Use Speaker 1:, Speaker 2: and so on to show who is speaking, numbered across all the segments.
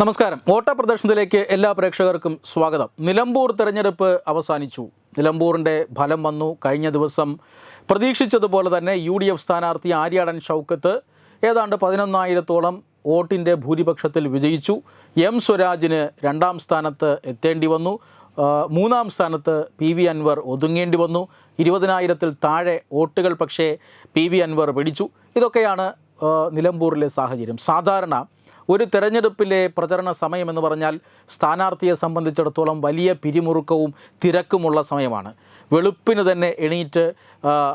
Speaker 1: നമസ്കാരം. വോട്ടപ്രദർശനത്തിലേക്ക് എല്ലാ പ്രേക്ഷകർക്കും സ്വാഗതം. നിലമ്പൂർ തെരഞ്ഞെടുപ്പ് അവസാനിച്ചു. നിലമ്പൂറിന്റെ ഫലം വന്നു. കഴിഞ്ഞ ദിവസം പ്രതീക്ഷിച്ചതുപോലെ തന്നെ യു ഡി എഫ് സ്ഥാനാർത്ഥി ആര്യാടൻ ഷൗക്കത്ത് ഏതാണ്ട് പതിനൊന്നായിരത്തോളം വോട്ടിന്റെ ഭൂരിപക്ഷത്തിൽ വിജയിച്ചു. എം സ്വരാജിന് രണ്ടാം സ്ഥാനത്ത് എത്തേണ്ടി വന്നു. മൂന്നാം സ്ഥാനത്ത് പി വി അൻവർ ഒതുങ്ങേണ്ടി വന്നു. ഇരുപതിനായിരത്തിൽ താഴെ വോട്ടുകൾ പക്ഷേ പി വി അൻവർ പിടിച്ചു. ഇതൊക്കെയാണ് നിലമ്പൂരിലെ സാഹചര്യം. സാധാരണ ഒരു തെരഞ്ഞെടുപ്പിലെ പ്രചരണ സമയം എന്ന് പറഞ്ഞാൽ സ്ഥാനാർത്ഥിയെ സംബന്ധിച്ചിടത്തോളം വലിയ പിരിമുറുക്കവും തിരക്കുമുള്ള സമയമാണ്. വെളുപ്പിന് തന്നെ എണീറ്റ്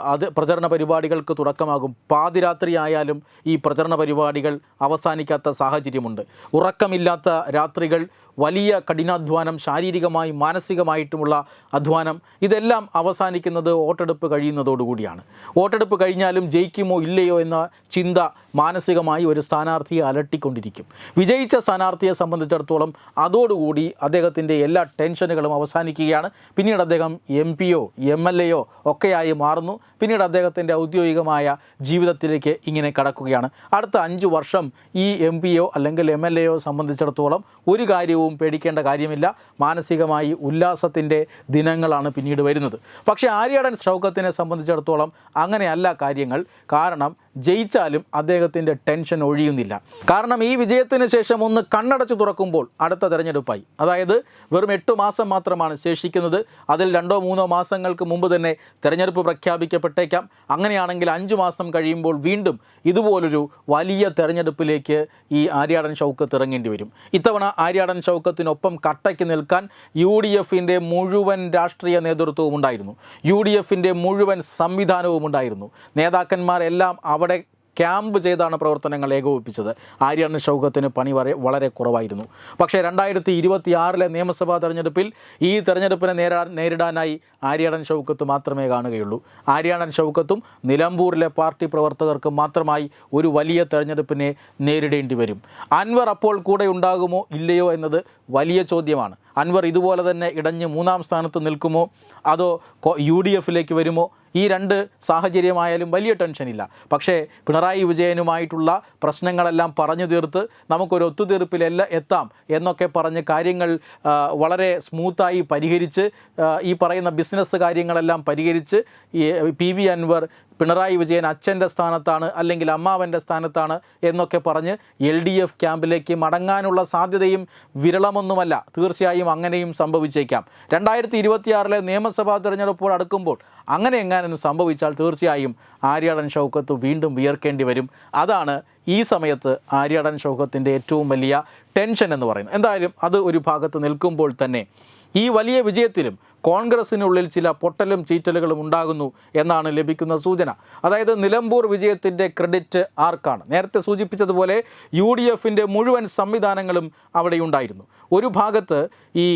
Speaker 1: അത് പ്രചരണ പരിപാടികൾക്ക് തുടക്കമാകും. പാതിരാത്രി ആയാലും ഈ പ്രചരണ പരിപാടികൾ അവസാനിക്കാത്ത സാഹചര്യമുണ്ട്. ഉറക്കമില്ലാത്ത രാത്രികൾ വലിയ കഠിനാധ്വാനം ശാരീരികമായും മാനസികമായിട്ടുമുള്ള അധ്വാനം ഇതെല്ലാം അവസാനിക്കുന്നത് വോട്ടെടുപ്പ് കഴിയുന്നതോടുകൂടിയാണ്. വോട്ടെടുപ്പ് കഴിഞ്ഞാലും ജയിക്കുമോ ഇല്ലയോ എന്ന ചിന്ത മാനസികമായി ഒരു സ്ഥാനാർത്ഥിയെ അലട്ടിക്കൊണ്ടിരിക്കും. വിജയിച്ച സ്ഥാനാർത്ഥിയെ സംബന്ധിച്ചിടത്തോളം അതോടുകൂടി അദ്ദേഹത്തിന്റെ എല്ലാ ടെൻഷനുകളും അവസാനിക്കുകയാണ്. പിന്നീട് അദ്ദേഹം എം പിയോ എം എൽ എയോ ഒക്കെയായി മാറുന്നു. പിന്നീട് അദ്ദേഹത്തിന്റെ ഔദ്യോഗികമായ ജീവിതത്തിലേക്ക് ഇങ്ങനെ കടക്കുകയാണ്. അടുത്ത അഞ്ച് വർഷം ഈ എം പിയോ അല്ലെങ്കിൽ എം എൽ എയോ സംബന്ധിച്ചിടത്തോളം ഒരു കാര്യവും പേടിക്കേണ്ട കാര്യമില്ല. മാനസികമായി ഉല്ലാസത്തിന്റെ ദിനങ്ങളാണ് പിന്നീട് വരുന്നത്. പക്ഷേ ആര്യടൻ ഷൗക്കത്തിനെ സംബന്ധിച്ചിടത്തോളം അങ്ങനെയല്ല കാര്യങ്ങൾ. കാരണം ജയിച്ചാലും അദ്ദേഹത്തിന്റെ ടെൻഷൻ ഒഴിയുന്നില്ല. കാരണം ഈ വിജയത്തിന് ശേഷം ഒന്ന് കണ്ണടച്ച് തുറക്കുമ്പോൾ അടുത്ത തെരഞ്ഞെടുപ്പായി. അതായത് വെറും എട്ട് മാസം മാത്രമാണ് ശേഷിക്കുന്നത്. അതിൽ രണ്ടോ മൂന്നോ മാസങ്ങൾക്ക് മുമ്പ് തന്നെ തെരഞ്ഞെടുപ്പ് പ്രഖ്യാപിക്കപ്പെട്ടേക്കാം. അങ്ങനെയാണെങ്കിൽ അഞ്ച് മാസം കഴിയുമ്പോൾ വീണ്ടും ഇതുപോലൊരു വലിയ തെരഞ്ഞെടുപ്പിലേക്ക് ഈ ആര്യാടൻ ഷൗക്കത്ത് ഇറങ്ങേണ്ടി വരും. ഇത്തവണ ആര്യാടൻ ഷൗക്കത്തിനൊപ്പം കട്ടയ്ക്ക് നിൽക്കാൻ യു ഡി എഫിന്റെ മുഴുവൻ രാഷ്ട്രീയ നേതൃത്വവും ഉണ്ടായിരുന്നു. യു ഡി എഫിന്റെ മുഴുവൻ സംവിധാനവും ഉണ്ടായിരുന്നു. നേതാക്കന്മാരെല്ലാം അവിടെ ക്യാമ്പ് ചെയ്താണ് പ്രവർത്തനങ്ങൾ ഏകോപിപ്പിച്ചത്. ആര്യാണ് ഷൗക്കത്തിന് പണി വളരെ കുറവായിരുന്നു. പക്ഷേ രണ്ടായിരത്തി ഇരുപത്തി ആറിലെ നിയമസഭാ തെരഞ്ഞെടുപ്പിൽ ഈ തെരഞ്ഞെടുപ്പിനെ നേരിടാൻ നേരിടാനായി ആര്യാടൻ ഷൗക്കത്ത് മാത്രമേ കാണുകയുള്ളൂ. ആര്യാടൻ ഷൗക്കത്തും നിലമ്പൂരിലെ പാർട്ടി പ്രവർത്തകർക്ക് മാത്രമായി ഒരു വലിയ തെരഞ്ഞെടുപ്പിനെ നേരിടേണ്ടി വരും. അൻവർ അപ്പോൾ കൂടെ ഉണ്ടാകുമോ ഇല്ലയോ എന്നത് വലിയ ചോദ്യമാണ്. അൻവർ ഇതുപോലെ തന്നെ ഇടഞ്ഞ് മൂന്നാം സ്ഥാനത്ത് നിൽക്കുമോ? അതോ യു ഡി എഫിലേക്ക് വരുമോ? ഈ രണ്ട് സാഹചര്യമായാലും വലിയ ടെൻഷനില്ല. പക്ഷേ പിണറായി വിജയനുമായിട്ടുള്ള പ്രശ്നങ്ങളെല്ലാം പറഞ്ഞു തീർത്ത് നമുക്കൊരു ഒത്തുതീർപ്പിലെല്ലാം എത്താം എന്നൊക്കെ പറഞ്ഞ് കാര്യങ്ങൾ വളരെ സ്മൂത്തായി പരിഹരിച്ച് ഈ പറയുന്ന ബിസിനസ് കാര്യങ്ങളെല്ലാം പരിഹരിച്ച് ഈ പി വി അൻവർ പിണറായി വിജയൻ അച്ഛന്റെ സ്ഥാനത്താണ് അല്ലെങ്കിൽ അമ്മാവന്റെ സ്ഥാനത്താണ് എന്നൊക്കെ പറഞ്ഞ് എൽ ഡി എഫ് ക്യാമ്പിലേക്ക് മടങ്ങാനുള്ള സാധ്യതയും വിരളമൊന്നുമല്ല. തീർച്ചയായും അങ്ങനെയും സംഭവിച്ചേക്കാം. രണ്ടായിരത്തി ഇരുപത്തിയാറിലെ നിയമസഭാ തിരഞ്ഞെടുപ്പോൾ അടുക്കുമ്പോൾ അങ്ങനെ എങ്ങാനും സംഭവിച്ചാൽ തീർച്ചയായും ആര്യാടൻ ഷൗക്കത്ത് വീണ്ടും വിയർക്കേണ്ടി വരും. അതാണ് ഈ സമയത്ത് ആര്യാടൻ ഷൗക്കത്തിന്റെ ഏറ്റവും വലിയ ടെൻഷൻ എന്ന് പറയുന്നത്. എന്തായാലും അത് ഒരു ഭാഗത്ത് നിൽക്കുമ്പോൾ തന്നെ ഈ വലിയ വിജയത്തിലും കോൺഗ്രസിനുള്ളിൽ ചില പൊട്ടലും ചീറ്റലുകളും ഉണ്ടാകുന്നു എന്നാണ് ലഭിക്കുന്ന സൂചന. അതായത് നിലമ്പൂർ വിജയത്തിന്റെ ക്രെഡിറ്റ് ആർക്കാണ്? നേരത്തെ സൂചിപ്പിച്ചതുപോലെ യു ഡി എഫിന്റെ മുഴുവൻ സംവിധാനങ്ങളും അവിടെ ഉണ്ടായിരുന്നു. ഒരു ഭാഗത്ത് ഈ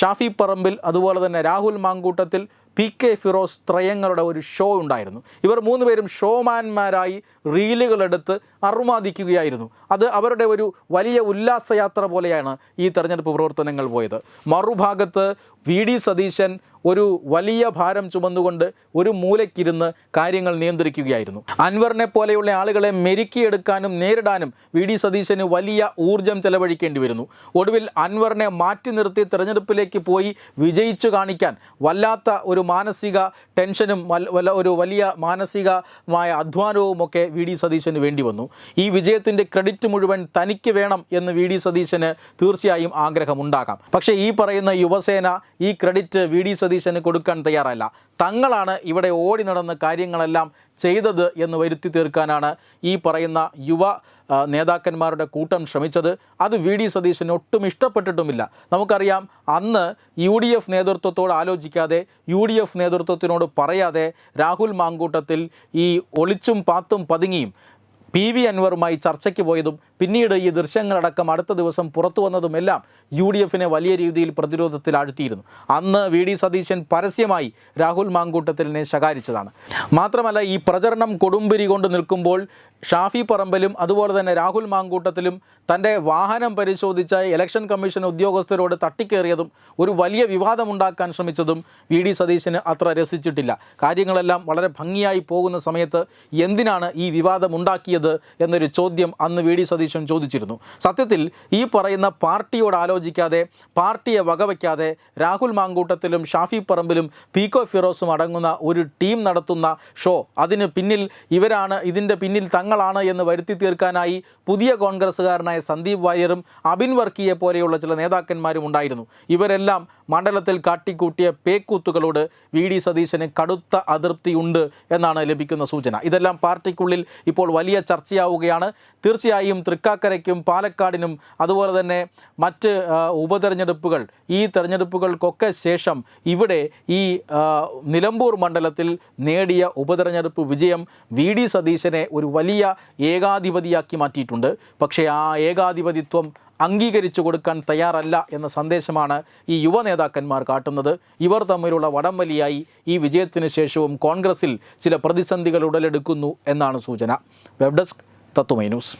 Speaker 1: ഷാഫി പറമ്പിൽ അതുപോലെ തന്നെ രാഹുൽ മാങ്കൂട്ടത്തിൽ പി കെ ഫിറോസ് ത്രയങ്ങളുടെ ഒരു ഷോ ഉണ്ടായിരുന്നു. ഇവർ മൂന്നുപേരും ഷോമാൻമാരായി റീലുകളെടുത്ത് അറുമാദിക്കുകയായിരുന്നു. അത് അവരുടെ ഒരു വലിയ ഉല്ലാസയാത്ര പോലെയാണ് ഈ തെരഞ്ഞെടുപ്പ് പ്രവർത്തനങ്ങൾ പോയത്. മറുഭാഗത്ത് വി ഡി സതീശൻ ഒരു വലിയ ഭാരം ചുമന്നുകൊണ്ട് ഒരു മൂലയ്ക്കിരുന്ന് കാര്യങ്ങൾ നിയന്ത്രിക്കുകയായിരുന്നു. അൻവറിനെ പോലെയുള്ള ആളുകളെ മെരുക്കിയെടുക്കാനും നേരിടാനും വി ഡി സതീശന് വലിയ ഊർജം ചെലവഴിക്കേണ്ടി വരുന്നു. ഒടുവിൽ അൻവറിനെ മാറ്റി നിർത്തി തിരഞ്ഞെടുപ്പിലേക്ക് പോയി വിജയിച്ചു കാണിക്കാൻ വല്ലാത്ത ഒരു മാനസിക ടെൻഷനും വല്ല- ഒരു വലിയ മാനസികമായ അധ്വാനവും ഒക്കെ വി ഡി സതീശന് വേണ്ടി വന്നു. ഈ വിജയത്തിന്റെ ക്രെഡിറ്റ് മുഴുവൻ തനിക്ക് വേണം എന്ന് വി ഡി സതീശന് തീർച്ചയായും ആഗ്രഹമുണ്ടാകാം. പക്ഷേ ഈ പറയുന്ന യുവസേന ഈ ക്രെഡിറ്റ് വി ഡി സതീശന് കൊടുക്കാൻ തയ്യാറല്ല. തങ്ങളാണ് ഇവിടെ ഓടി നടന്ന് കാര്യങ്ങളെല്ലാം ചെയ്തത് എന്ന് വരുത്തി തീർക്കാനാണ് ഈ പറയുന്ന യുവ നേതാക്കന്മാരുടെ കൂട്ടം ശ്രമിച്ചത്. അത് വി ഡി സതീശന് ഒട്ടും ഇഷ്ടപ്പെട്ടിട്ടുമില്ല. നമുക്കറിയാം അന്ന് യു ഡി എഫ് നേതൃത്വത്തോട് ആലോചിക്കാതെ യു ഡി എഫ് നേതൃത്വത്തിനോട് പറയാതെ രാഹുൽ മാങ്കൂട്ടത്തിൽ ഈ ഒളിച്ചും പാത്തും പതുങ്ങിയും പി വി അൻവറുമായി ചർച്ചയ്ക്ക് പോയതും പിന്നീട് ഈ ദൃശ്യങ്ങളടക്കം അടുത്ത ദിവസം പുറത്തു വന്നതുമെല്ലാം യു ഡി എഫിനെ വലിയ രീതിയിൽ പ്രതിരോധത്തിൽ ആഴ്ത്തിയിരുന്നു. അന്ന് വി ഡി സതീശൻ പരസ്യമായി രാഹുൽ മാങ്കൂട്ടത്തിലിനെ ശകാരിച്ചതാണ്. മാത്രമല്ല ഈ പ്രചരണം കൊടുമ്പിരി കൊണ്ട് നിൽക്കുമ്പോൾ ഷാഫി പറമ്പലും അതുപോലെ തന്നെ രാഹുൽ മാങ്കൂട്ടത്തിലും തന്റെ വാഹനം പരിശോധിച്ച ഇലക്ഷൻ കമ്മീഷൻ ഉദ്യോഗസ്ഥരോട് തട്ടിക്കേറിയതും ഒരു വലിയ വിവാദമുണ്ടാക്കാൻ ശ്രമിച്ചതും വി ഡി സതീശന് അത്ര രസിച്ചിട്ടില്ല. കാര്യങ്ങളെല്ലാം വളരെ ഭംഗിയായി പോകുന്ന സമയത്ത് എന്തിനാണ് ഈ വിവാദം ഉണ്ടാക്കിയത് എന്നൊരു ചോദ്യം അന്ന് വി ഡി സതീശൻ ചോദിച്ചിരുന്നു. സത്യത്തിൽ ഈ പറയുന്ന പാർട്ടിയോട് ആലോചിക്കാതെ പാർട്ടിയെ വകവയ്ക്കാതെ രാഹുൽ മാങ്കൂട്ടത്തിലും ഷാഫി പറമ്പിലും പീക്കോ ഫിറോസും അടങ്ങുന്ന ഒരു ടീം നടത്തുന്ന ഷോ അതിന് പിന്നിൽ ഇവരാണ് ഇതിന്റെ പിന്നിൽ തങ്ങളാണ് എന്ന് വരുത്തി തീർക്കാനായി പുതിയ കോൺഗ്രസ്സുകാരനായ സന്ദീപ് വാര്യറും അബിൻ വർക്കിയെ പോലെയുള്ള ചില നേതാക്കന്മാരും ഉണ്ടായിരുന്നു. ഇവരെല്ലാം മണ്ഡലത്തിൽ കാട്ടിക്കൂട്ടിയ പേക്കൂത്തുകളോട് വി ഡി സതീശന് കടുത്ത അതൃപ്തിയുണ്ട് എന്നാണ് ലഭിക്കുന്ന സൂചന. ഇതെല്ലാം പാർട്ടിക്കുള്ളിൽ ഇപ്പോൾ വലിയ ചർച്ചയാവുകയാണ്. തീർച്ചയായും തൃക്കാക്കരയ്ക്കും പാലക്കാടിനും അതുപോലെ തന്നെ മറ്റ് ഉപതെരഞ്ഞെടുപ്പുകൾ ഈ തെരഞ്ഞെടുപ്പുകൾക്കൊക്കെ ശേഷം ഇവിടെ ഈ നിലമ്പൂർ മണ്ഡലത്തിൽ നേടിയ ഉപതെരഞ്ഞെടുപ്പ് വിജയം വി ഡി സതീശനെ ഒരു വലിയ ഏകാധിപതിയാക്കി മാറ്റിയിട്ടുണ്ട്. പക്ഷേ ആ ഏകാധിപതിത്വം അംഗീകരിച്ചു കൊടുക്കാൻ തയ്യാറല്ല എന്ന സന്ദേശമാണ് ഈ യുവ നേതാക്കന്മാർ കാട്ടുന്നത്. ഇവർ തമ്മിലുള്ള വടംവലിയായി ഈ വിജയത്തിന് ശേഷവും കോൺഗ്രസിൽ ചില പ്രതിസന്ധികൾ ഉടലെടുക്കുന്നു എന്നാണ് സൂചന. Web desk Tatwamayi news.